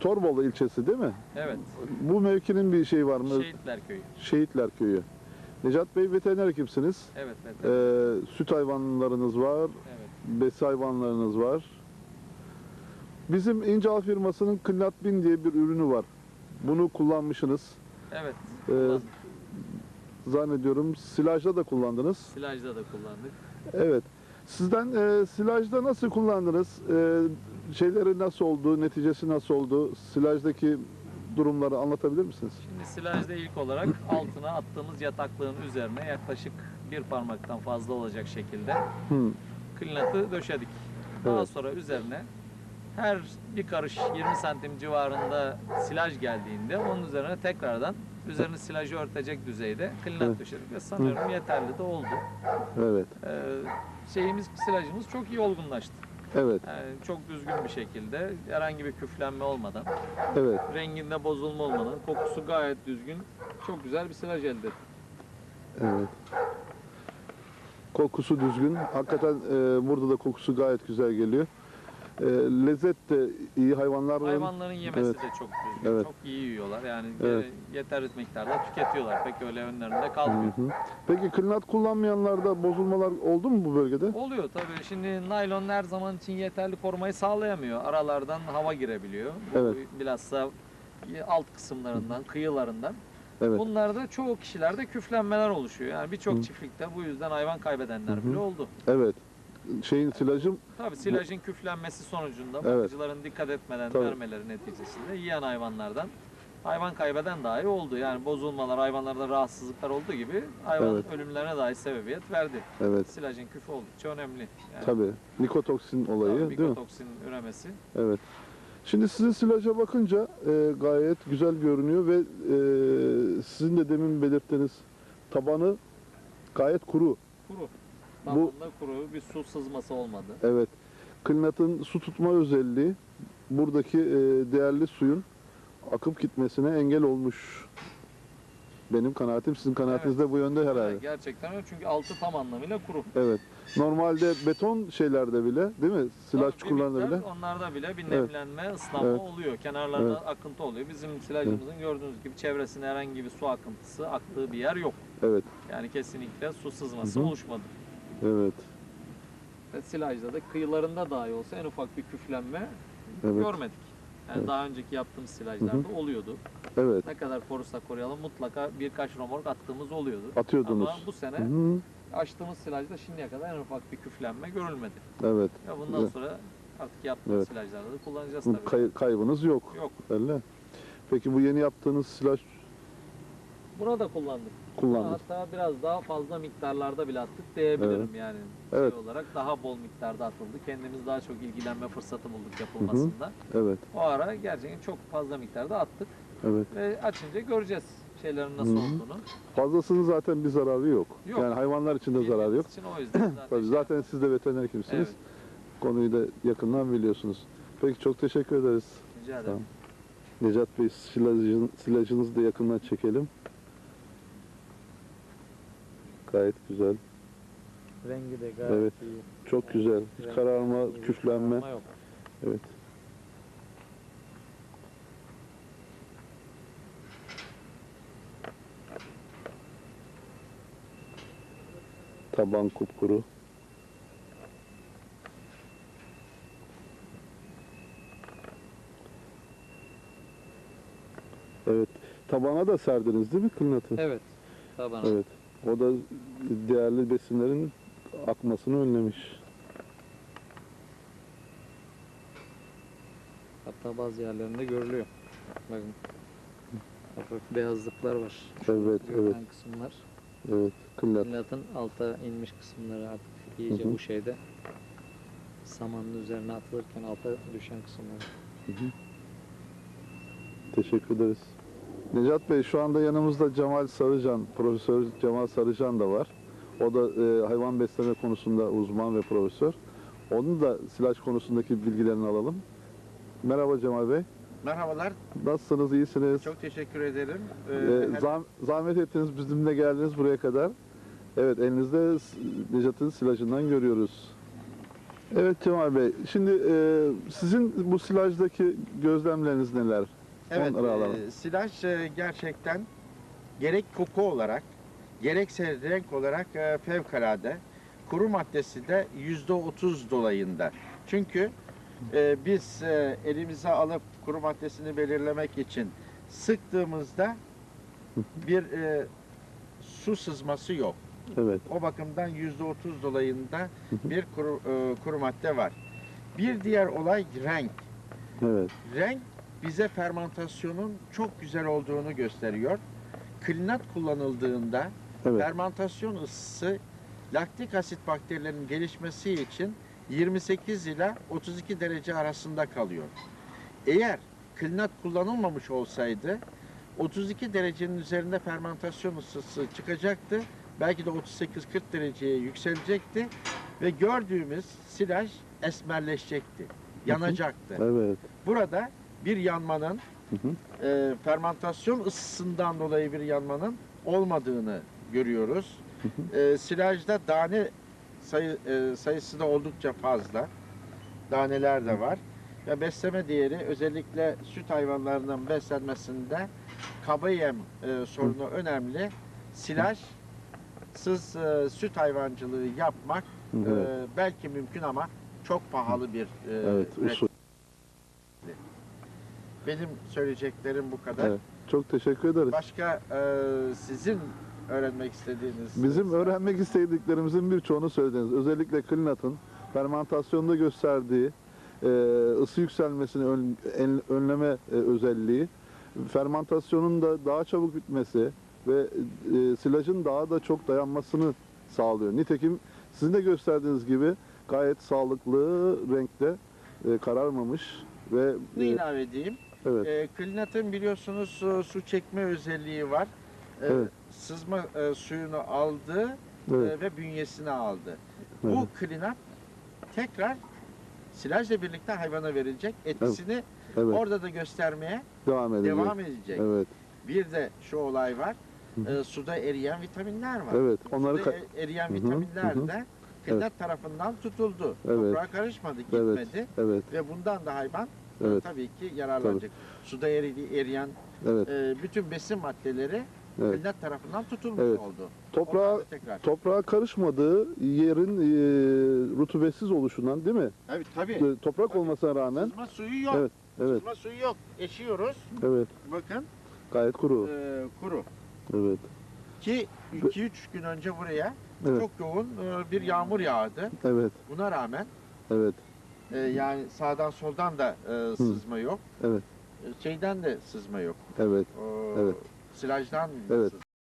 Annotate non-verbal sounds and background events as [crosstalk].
Torbalı ilçesi değil mi? Evet. Bu mevkinin bir şeyi var mı? Şehitler Köyü. Şehitler Köyü. Necat Bey veteriner hekimsiniz. Evet. Ee, süt hayvanlarınız var, evet. besi hayvanlarınız var. Bizim İncal firmasının Klinat Bin diye bir ürünü var. Bunu kullanmışsınız. Evet. Ee, kullandık. zannediyorum silajda da kullandınız. Silajda da kullandık. Evet. Sizden e, silajda nasıl kullandınız? E, şeyleri nasıl oldu? Neticesi nasıl oldu? Silajdaki durumları anlatabilir misiniz? Şimdi silajda ilk olarak [laughs] altına attığımız yataklığın üzerine yaklaşık bir parmaktan fazla olacak şekilde klinatı döşedik. Daha Evet. sonra üzerine her bir karış 20 santim civarında silaj geldiğinde onun üzerine tekrardan üzerini silajı örtecek düzeyde klinat Evet. döşedik ve sanıyorum yeterli de oldu. Evet. Ee, şeyimiz silajımız çok iyi olgunlaştı. Evet. Yani çok düzgün bir şekilde herhangi bir küflenme olmadan, Evet. renginde bozulma olmadan, kokusu gayet düzgün, çok güzel bir silaj elde ettik. Evet. Kokusu düzgün. Hakikaten e, burada da kokusu gayet güzel geliyor. E, lezzet de iyi hayvanların. Hayvanların yemesi Evet. de çok düzgün, Evet. çok iyi yiyorlar. Yani Evet. yeterli miktarda tüketiyorlar. Pek öyle önlerinde Hı kalmıyor. hı. Peki klinat kullanmayanlarda bozulmalar oldu mu bu bölgede? Oluyor tabii. Şimdi naylon her zaman için yeterli korumayı sağlayamıyor. Aralardan hava girebiliyor. Bu Evet. Bilhassa alt kısımlarından, kıyılarından. Evet. Bunlarda çoğu kişilerde küflenmeler oluşuyor. Yani birçok Hı. çiftlikte bu yüzden hayvan kaybedenler Hı hı. bile oldu. Evet. Şeyin silajım Tabii silajın küflenmesi sonucunda Evet. bakıcıların dikkat etmeden Tabii. vermeleri neticesinde yiyen hayvanlardan hayvan kaybeden dahi oldu. Yani bozulmalar, hayvanlarda rahatsızlıklar olduğu gibi hayvan Evet. ölümlerine dahi sebebiyet verdi. evet. Silajın küfü oldukça önemli. Yani Tabii. Nikotoksin olayı tabii değil mi? mikotoksin üremesi. Evet. Şimdi sizin silaja bakınca e, gayet güzel görünüyor ve e, sizin de demin belirttiğiniz tabanı gayet kuru. Kuru. Bu- kuru. Bir su sızması olmadı. Evet. Klinatın su tutma özelliği buradaki e, değerli suyun akıp gitmesine engel olmuş. Benim kanaatim sizin kanaatiniz de bu yönde herhalde. Evet, gerçekten öyle çünkü altı tam anlamıyla kuru. Evet. Normalde beton şeylerde bile değil mi? Tabii bir çukurlarında bile. Onlarda bile bir Evet. nemlenme, ıslanma Evet. oluyor. Kenarlarda akıntı oluyor. Bizim silajımızın gördüğünüz gibi çevresinde herhangi bir su akıntısı aktığı bir yer yok. Evet. Yani kesinlikle su sızması Hı hı. oluşmadı. Evet. Ve silajda da kıyılarında dahi olsa en ufak bir küflenme Evet. görmedik. Yani Evet. daha önceki yaptığımız silajlarda Hı oluyordu. Evet. Ne kadar korursak koruyalım mutlaka birkaç romork attığımız oluyordu. Atıyordunuz. Ama bu sene Hı, açtığımız silajda şimdiye kadar en ufak bir küflenme görülmedi. Evet. Ya bundan Güzel. sonra artık yaptığımız Evet. silajlarda da kullanacağız Bu tabii. kay- kaybınız yok. Yok. Öyle. Peki bu yeni yaptığınız silaj Buna da kullandık. kullandık. Hatta biraz daha fazla miktarlarda bile attık diyebilirim yani. Evet. Şey olarak daha bol miktarda atıldı. Kendimiz daha çok ilgilenme fırsatı bulduk yapılmasında. Evet. O ara gerçekten çok fazla miktarda attık Evet. ve açınca göreceğiz şeylerin nasıl Hı hı. olduğunu. Fazlasının zaten bir zararı yok. Yok. Yani hayvanlar için de zararı yok. İçin o yüzden [clears throat] zaten, şey zaten yaptık. siz de veteriner hekimsiniz. Evet. Konuyu da yakından biliyorsunuz. Peki çok teşekkür ederiz. Rica ederim. Tamam. Necat Bey silajın, silajınızı da yakından çekelim. Gayet güzel. Rengi de gayet Evet. iyi. Çok güzel. Hiç kararma, rengi, küflenme. kararma yok. Evet. Taban kupkuru. Evet. Tabana da serdiniz değil mi kılnatı? Evet. Tabanı. Evet. O da değerli besinlerin akmasını önlemiş. Hatta bazı yerlerinde görülüyor. Bakın. Hafif beyazlıklar var. Evet, Görünen evet. kısımlar. Evet. Kılnat. Millatın alta inmiş kısımları artık iyice Hı hı. bu şeyde. Samanın üzerine atılırken alta düşen kısımlar. Teşekkür ederiz. Necat Bey şu anda yanımızda Cemal Sarıcan, Profesör Cemal Sarıcan da var. O da e, hayvan besleme konusunda uzman ve profesör. Onun da silaj konusundaki bilgilerini alalım. Merhaba Cemal Bey. Merhabalar, Nasılsınız? iyisiniz? çok teşekkür ederim. Ee, her- zah- zahmet ettiniz bizimle geldiniz buraya kadar. Evet elinizde Necat'ın silajından görüyoruz. Evet Cemal Bey, şimdi e, sizin bu silajdaki gözlemleriniz neler? Evet, Onları alalım. e, silaj e, gerçekten gerek koku olarak, gerekse renk olarak e, fevkalade. Kuru maddesi de yüzde otuz dolayında. Çünkü e, biz e, elimize alıp kuru maddesini belirlemek için sıktığımızda bir e, su sızması yok. Evet, O bakımdan yüzde otuz dolayında bir kuru, e, kuru madde var. Bir diğer olay renk. evet, Renk bize fermentasyonun çok güzel olduğunu gösteriyor. Klinat kullanıldığında evet, fermentasyon ısısı laktik asit bakterilerinin gelişmesi için 28 ile 32 derece arasında kalıyor. Eğer klinat kullanılmamış olsaydı 32 derecenin üzerinde fermentasyon ısısı çıkacaktı. Belki de 38-40 dereceye yükselecekti ve gördüğümüz silaj esmerleşecekti, yanacaktı. evet. Burada bir yanmanın Hı hı. e, fermentasyon ısısından dolayı bir yanmanın olmadığını görüyoruz. E, silajda tane sayı, e, sayısı da oldukça fazla. Taneler de var. Ve besleme değeri özellikle süt hayvanlarının beslenmesinde kaba yem e, sorunu önemli. Silajsız e, süt hayvancılığı yapmak e, belki mümkün ama çok pahalı bir e, evet. Benim söyleyeceklerim bu kadar. Evet. Çok teşekkür ederiz. Başka e, sizin öğrenmek istediğiniz Bizim öğrenmek istediklerimizin birçoğunu söylediniz. Özellikle klinatın fermentasyonda gösterdiği e, ısı yükselmesini ön- en- önleme e, özelliği, fermentasyonun da daha çabuk bitmesi ve e, silajın daha da çok dayanmasını sağlıyor. Nitekim sizin de gösterdiğiniz gibi gayet sağlıklı renkte e, kararmamış ve ne e, ilave edeyim? Evet E, klinatın biliyorsunuz e, su çekme özelliği var. E, Evet. Sızma e, suyunu aldı e, evet, ve bünyesine aldı. evet, Bu klinat tekrar silajla birlikte hayvana verilecek. Etkisini evet, orada da göstermeye devam edecek. devam edecek. Evet, Bir de şu olay var. Hı E, suda eriyen vitaminler var. evet. Onları Suda e- eriyen Hı hı, vitaminler hı hı. de klinat tarafından tutuldu. Evet. Toprağa karışmadı, Evet. gitmedi. evet, Ve bundan da hayvan e, evet, tabii ki yararlanacak. Suda eridi, eriyen evet. e, bütün besin maddeleri Evet. klinat tarafından tutulmuş Evet. oldu. Toprağa toprağa karışmadığı yerin e, rutubetsiz oluşundan değil mi? Evet tabii. E, Toprak Tabii. olmasına rağmen Sızma suyu yok. Evet, evet, Sızma suyu yok. Eşiyoruz. evet. Bakın Gayet kuru. e, kuru. Evet, Ki 2-3 gün önce buraya Evet. çok yoğun e, bir yağmur yağdı. evet, Buna rağmen evet, e, yani sağdan soldan da e, sızma yok. evet, E, Şeyden de sızma yok. evet, O, Evet. Silajdan da Evet. sızma